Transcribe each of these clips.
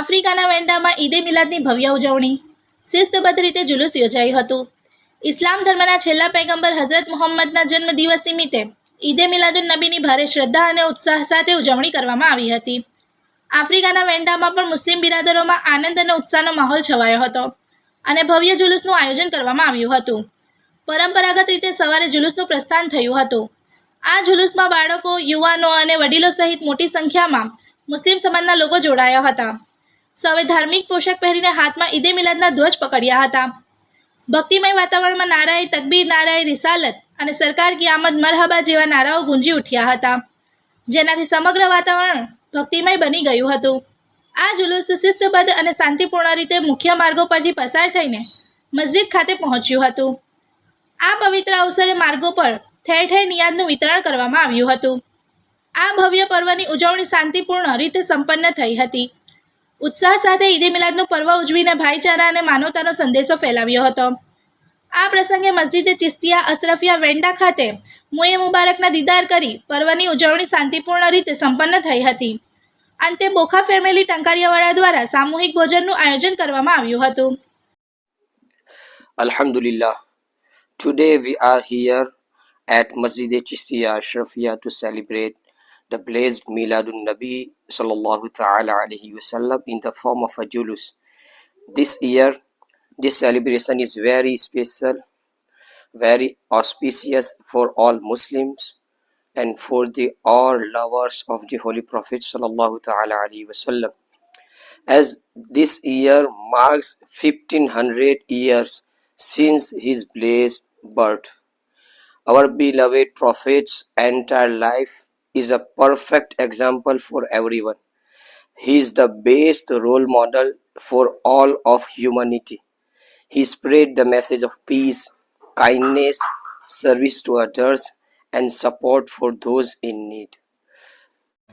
આફ્રિકાના વેન્ડામાં ઈદે મિલાદની ભવ્ય ઉજવણી. શિસ્તબદ્ધ રીતે જુલુસ યોજાયું હતું. ઇસ્લામ ધર્મના છેલ્લા પૈગંબર હઝરત મુહમ્મદના જન્મદિવસ નિમિત્તે ઈદે મિલાદુન નબીની ભારે શ્રદ્ધા અને ઉત્સાહ સાથે ઉજવણી કરવામાં આવી હતી. આફ્રિકાના વેન્ડામાં પણ મુસ્લિમ બિરાદરોમાં આનંદ અને ઉત્સાહનો માહોલ છવાયો હતો અને ભવ્ય જુલુસનું આયોજન કરવામાં આવ્યું હતું. પરંપરાગત રીતે સવારે જુલુસનું પ્રસ્થાન થયું હતું. આ જુલુસમાં બાળકો, યુવાનો અને વડીલો સહિત મોટી સંખ્યામાં મુસ્લિમ સમાજના લોકો જોડાયા હતા. સૌએ ધાર્મિક પોશાક પહેરીને હાથમાં ઈદે મિલાદના ધ્વજ પકડ્યા હતા. ભક્તિમય વાતાવરણમાં નારાએ તકબીર નારાએ રિસાલત અને સરકાર કી આમદ મરહબા જેવા નારાઓ ગુંજી ઉઠ્યા હતા, જેનાથી સમગ્ર વાતાવરણ ભક્તિમય બની ગયું હતું. આ જુલુસ શિસ્તબદ્ધ અને શાંતિપૂર્ણ રીતે મુખ્ય માર્ગો પરથી પસાર થઈને મસ્જિદ ખાતે પહોંચ્યું હતું. આ પવિત્ર અવસરે માર્ગો પર ઠેર ઠેર નિયાદનું વિતરણ કરવામાં આવ્યું હતું. આ ભવ્ય પર્વની ઉજવણી શાંતિપૂર્ણ રીતે સંપન્ન થઈ હતી. ઉત્સાહ સાથે ઈદે મિલાદનું પર્વ ઉજવીને ભાઈચારા અને માનવતાનો સંદેશો ફેલાવ્યો હતો આ પ્રસંગે મસ્જિદે ચિસ્તિયા અશરફિયા વેન્ડા ખાતે મુએ મુબારકના દીદાર કરી પર્વની ઉજવણી શાંતિપૂર્ણ રીતે સંપન્ન થઈ હતી અંતે બોખા ફેમિલી ટંકારિયાવાળા દ્વારા સામૂહિક ભોજનનું આયોજન કરવામાં આવ્યું હતું Alhamdulillah. Today we are here at Masjid Chistiya Ashrafia to celebrate the blessed Miladun Nabi sallallahu ta'ala alayhi wasallam in the form of a julus. This year, this celebration is very special, very auspicious for all Muslims and for the all lovers of the Holy Prophet sallallahu ta'ala alayhi wasallam. As this year marks 1500 years since his blessed birth. Our beloved Prophet's entire life is a perfect example for everyone. He is the best role model for all of humanity. He spread the message of peace, kindness, service to others, and support for those in need.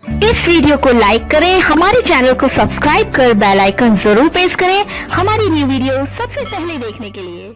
इस video को like करें हमारे channel को subscribe कर bell icon जरूर press करें हमारी new video सबसे पहले देखने के लिए